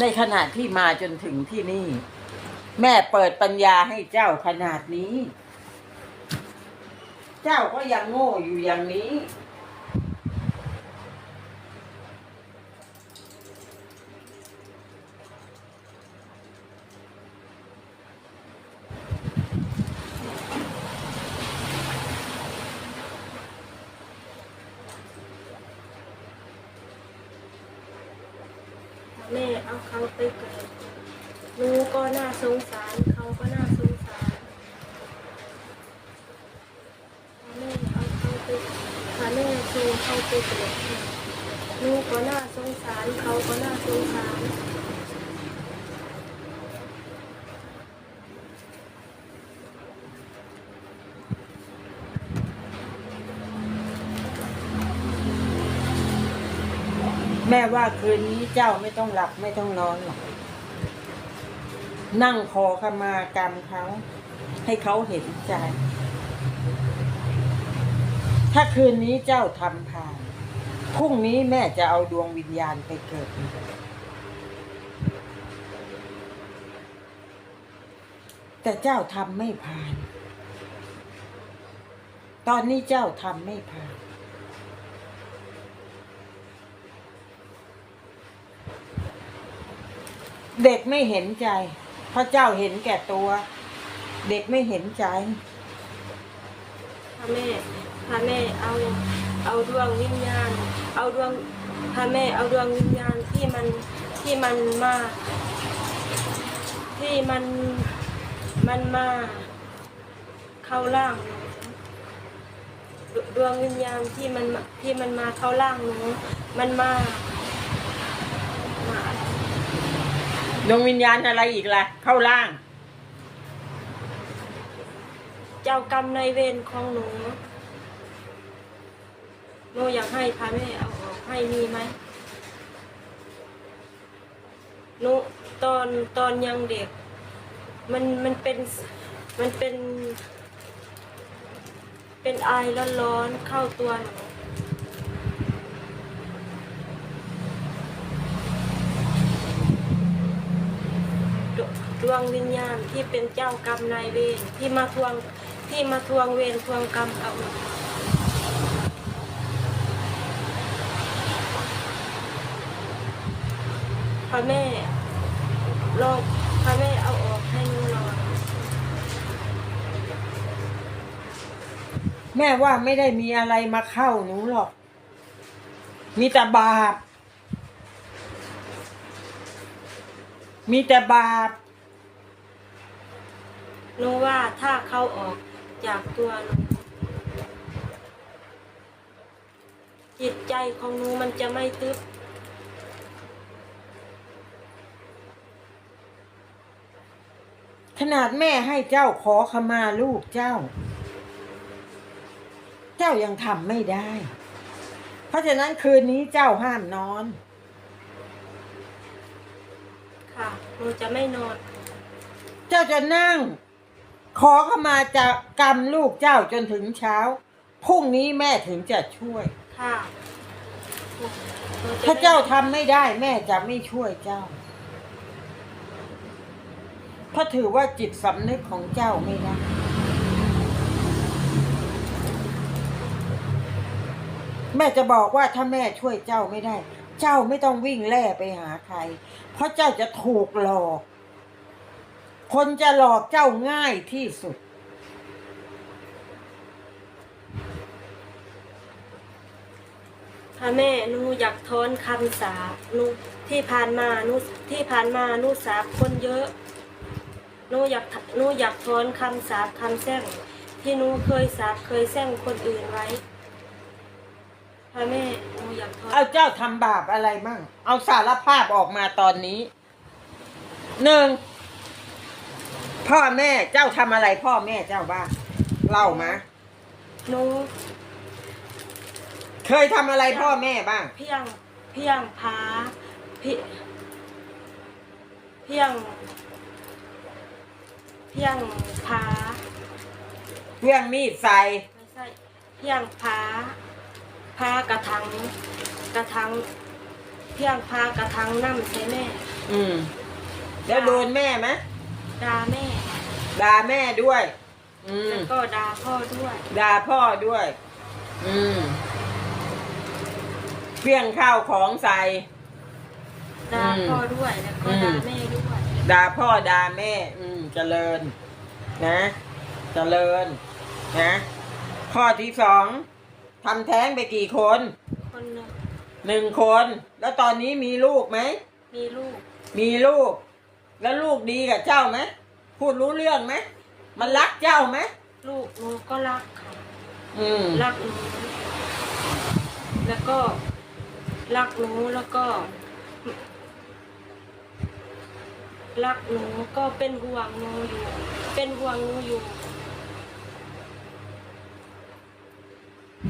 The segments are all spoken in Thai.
ในขณะที่มาจนถึงที่นี่ แม่เปิดปัญญาให้เจ้าขนาดนี้ เจ้าก็ยังโง่อยู่อย่างนี้ แม่เอาเขาไปเกิดหนูก็น่าสงสารเขาก็น่าสงสารแม่เอาเขาไปพาแม่ชูเขาไปเกิดหนูก็น่าสงสารเขาก็น่าสงสาร ม่ว่าคืนนี้เจ้าไม่ต้องหลับไม่ต้องนอนหรอกนั่งขอขมากรรมเขา ให้เขาเห็นใจ ถ้าคืนนี้เจ้าทำผ่านพรุ่งนี้แม่จะเอาดวงวิญญาณไปเกิดแต่เจ้าทำไม่ผ่าน ตอนนี้เจ้าทำไม่ผ่าน เด็กไม่เห็นใจ พระเจ้าเห็นแก่ตัว เด็กไม่เห็นใจพาแม่พาแม่เอา เอาดวงวิญญาณ เอาดวงพาแม่เอาดวงวิญญาณที่มันที่มันมา ที่มันมันมา เข้าร่างหนูดวงวิญญาณที่มันที่มันมาเข้าร่างหนูมันมา ดวงวิญญาณอะไรอีกล่ะ เข้าล่าง เจ้ากรรมในายเวรของหนูหนูอยากให้พาแม่เอาออกให้มีไหมหนูตอนตอนยังเด็ก มันมันเป็นมันเป็น เป็นไอร้อนๆเข้าตัวหนูดด วงวิญญาณที่เป็นเจ้ากรรมนายเวรที่มาทวงที่มาทวงเวรทวงกรรมกับหนูพระแม่ลองพระแม่เอาออกให้หนูหน่อยแม่ว่าไม่ได้มีอะไรมาเข้าหนูหรอก มีแต่บาป มีแต่บาป หนูว่าถ้าเขาออกจากตัวหนูจิตใจของหนูมันจะไม่ตึ๊บขนาดแม่ให้เจ้าขอขมาลูกเจ้า เจ้ายังทำไม่ได้ เพราะฉะนั้นคืนนี้เจ้าห้ามนอน ค่ะหนูจะไม่นอน เจ้าจะนั่ง ขอขมาจากกรรมลูกเจ้าจนถึงเช้า พรุ่งนี้แม่ถึงจะช่วย ค่ะหนูะถ้าเจ้าทำไม่ได้แม่จะไม่ช่วยเจ้า เพราะถือว่าจิตสำนึกของเจ้าไม่ได้ แม่จะบอกว่าถ้าแม่ช่วยเจ้าไม่ได้ เจ้าไม่ต้องวิ่งแล่ไปหาใคร เพราะเจ้าจะถูกหลอก คนจะหลอกเจ้าง่ายที่สุด ค่ะแม่หนูอยากทอนคำสาปหนูที่ผ่านมาหนูที่ผ่านมาหนูสาบคนเยอะหนูอยากหนูอยากทอนคำสาปคำแช่งที่หนูเคยสาบเคยแช่งคนอื่นไว้ค่ะแม่หนูอยากทอนเอาเจ้าทำบาปอะไรมั่ง เอาสารภาพออกมาตอนนี้หนึ่ง พ่อแม่เจ้าทำอะไรพ่อแม่เจ้าบ้างเล่ามาหนูเคยทำอะไรพ่อแม่บ้าง เพียงเพียงพาเพียเพียง เพียงพาเรื่องมีดใส่ไม่ใช่เพียงพาพากระทังกระทัง เพียงพากระทังน้ำใส่แม่ อืม แล้วโดนแม่ไหม ด่าแม่ ด่าแม่ด้วย อืม แล้วก็ด่าพ่อด้วย ด่าพ่อด้วย อืมเพี้ยงข้าวของใส่ ด่าอืมพ่อด้วย แล้วก็อืมด่าแม่ด้วย ด่าพ่อด่าแม่ อืม เจริญ นะเจริญ นะ ข้อที่สองทำแท้งไปกี่คน คนหนึ่งหนึ่งคน แล้วตอนนี้มีลูกไหม มีลูก มีลูก แล้วลูกดีกับเจ้าไหมพูดรู้เรื่องไหมมันรักเจ้าไหมลูกหนูก็รักค่ะอืมรักหนูแล้วก็รักหนูแล้วก็รักหนูก็เป็นห่วงหนูอยู่ เป็นห่วงหนูอยู่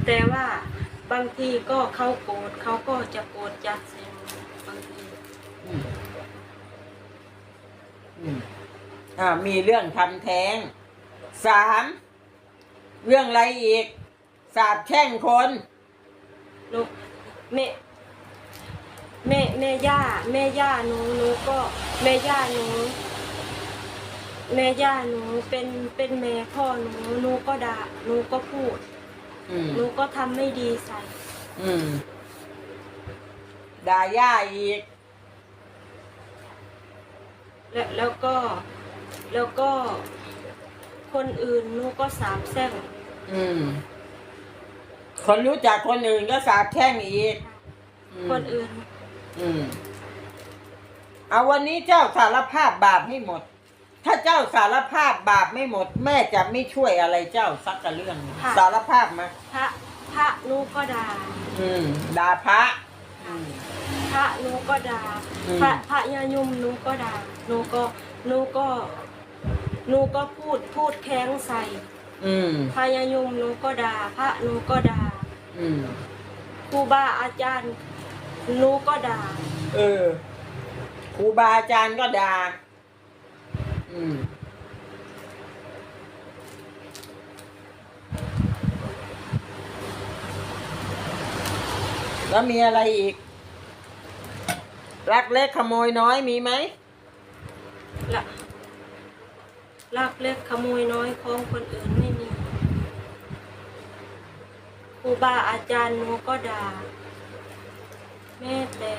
แต่ว่าบางทีก็เขาโกรธเขาก็จะโกรธจัดใส่หนูบางที อืม อืมอ่ามีเรื่องทำแท้งสามเรื่องอะไรอีก สาบแช่งคน ลูกแม่แม่แม่ย่าแม่ย่าหนูหนูก็แม่ย่าหนูแม่ย่าหนูเป็นเป็นแม่พ่อหนูหนูก็ด่าหนูก็พูดอืม หนูก็ทำไม่ดีใส่อืมด่าย่าอีก แล้วแล้วก็แล้วก็คนอื่นหนูก็สามแซ่งอืม คนรู้จักคนอื่นก็สาบแช่งอีกอืมคนอื่น อืม เอาวันนี้เจ้าสารภาพบาปให้หมด ถ้าเจ้าสารภาพบาปไม่หมด แม่จะไม่ช่วยอะไรเจ้าสักกะเรื่องหนึ่งสารภาพมา พระพระหนูก็ด่าอืมด่าพระ อืมพ ระหนูก็ด่าอืมพระพระยายุมหนูก็ด่าหนูก็หนูก็หนูก็พูดพูดแข้งใส่อืมพระยายุมหนูก็ด่าพระหนูก็ด่าอืมครูบาอาจารย์หนูก็ด่าเออครูบาอาจารย์ก็ด่าอืมแล้วมีอะไรอีก รักเล็กขโมยน้อยมีไหมละลักเล็กขโมยน้อยของคนอื่นไม่มีครูบาอาจารย์หนูก็ด่าแม่แต่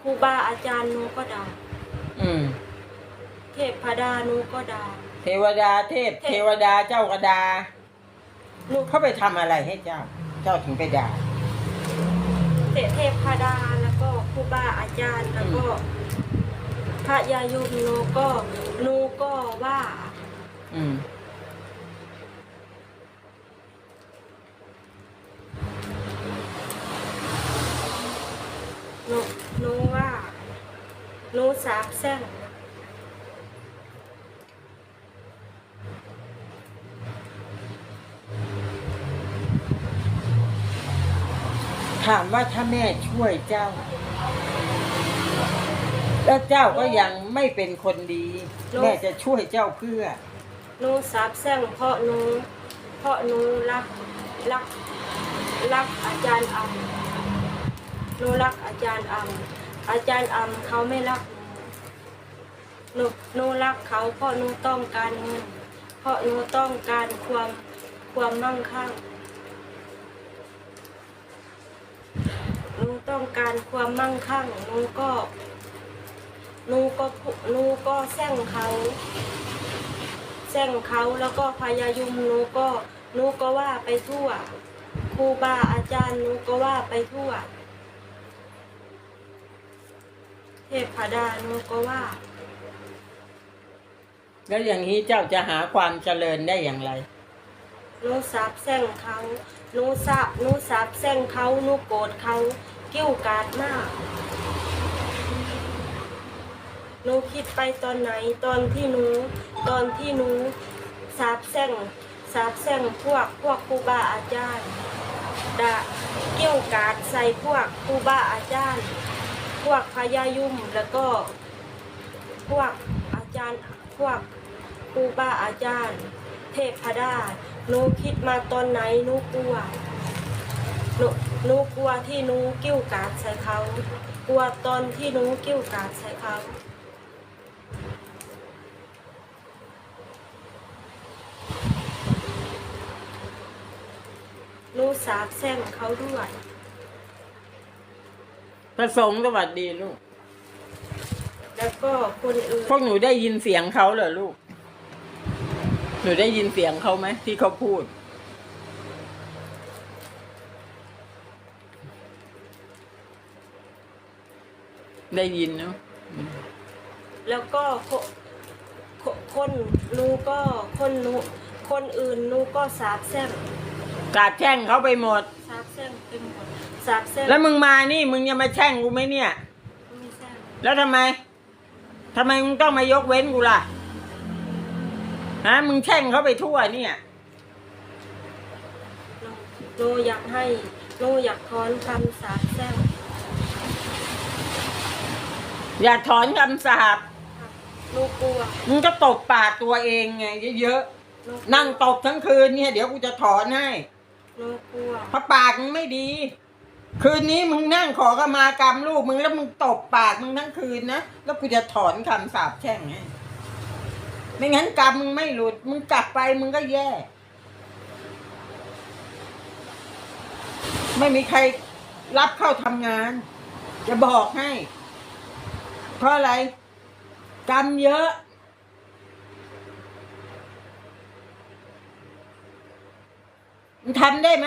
ครูบาอาจารย์หนูก็ด่าอืม เทพดาหนูก็ด่าเทวดาเทพ เทวดาเจ้ากระดา หนู เขาไปทำอะไรให้เจ้าเจ้าถึงไปด่าเทเทพดาแล้วก็ครูบาอาจารย์แล้วก็พระยายุมหนูก็หนูก็ว่า อืมหนูหนูว่าหนูสาบแช่ง ถามว่าถ้าแม่ช่วยเจ้า แล้วเจ้าก็ยังไม่เป็นคนดี แม่จะช่วยเจ้าเพื่อหนูสาบแช่งเพราะหนูเพราะหนูรักรักรักอาจารย์อำหนูรักอาจารย์อำอาจารย์อำเขาไม่รักหนูหนูหนูรักเขาเพราะหนูต้องการเงินเพราะหนูต้องการความความมั่งคั่งหนู ต้องการความมั่งคั่งหนูก็หนูก็พูหนูก็แซงเขาแซงเขาแล้วก็พยายุมหนูก็หนูก็ว่าไปทั่วครูบาอาจารย์หนูก็ว่าไปทั่ว เทพดาหนูก็ว่า แล้วอย่างนี้เจ้าจะหาความเจริญได้อย่างไรหนูสาบแซงเขาหนูสาบหนูสาบแซงเขาหนูโกรธเขา กิ้วกาดมากหนูคิดไปตอนไหนตอนที่หนูตอนที่หนูสาบแซงสาบแซงพวกพวกครูบาอาจารย์ด่าเกี่ยวกาดใส่พวกครูบาอาจารย์ พวกพญายุ่มแล้วก็พวกอาจารย์พวกครูบาอาจารย์ เทพดาหนูคิดมาตอนไหนหนูกลัวหนู หนูกลัวที่หนูกิ้วกราดใส่เขา กลัวตอนที่หนูกิ้วกราดใส่เขาหนูสาบแช่งเขาด้วย ประสงค์สวัสดีลูก แล้วก็คนอื่นพวกหนูได้ยินเสียงเขาเหรอลูก หนูได้ยินเสียงเขาไหมที่เขาพูด ได้ยินเนาะแล้วก็คคคนหนูก็คนหนูคนอื่นหนูก็สาบแช่งกราบแช่งเขาไปหมด สาบแช่งไปหมดสาบแช่งแล้วมึงมานี่มึงยังมาแช่งกูไหมเนี่ย ไม่แช่งแล้วทำไมทำไมมึงต้องมายกเว้นกูล่ะฮะมึงแช่งเขาไปทั่วเนี่ยหนูหนูอยากให้หนูอยากถอนคำสาบแช่ง อย่าถอนคำสาปค่ะหนูกลัวมึงก็ตบปากตัวเองไงเยอะหนูกลัวๆนั่งตบทั้งคืนเนี่ยเดี๋ยวกูจะถอนให้หนูกลัวเพราะปากมึงไม่ดี คืนนี้มึงนั่งขอกมากรรมลูกมึงแล้วมึงตบปากมึงทั้งคืนนะแล้วกูจะถอนคำสาปแช่งให้ไม่งั้นกรรมมึงไม่หลุด มึงกลับไปมึงก็แย่ ไม่มีใครรับเข้าทำงาน จะบอกให้ เพราะอะไร กรรมเยอะ มันทำได้ไหม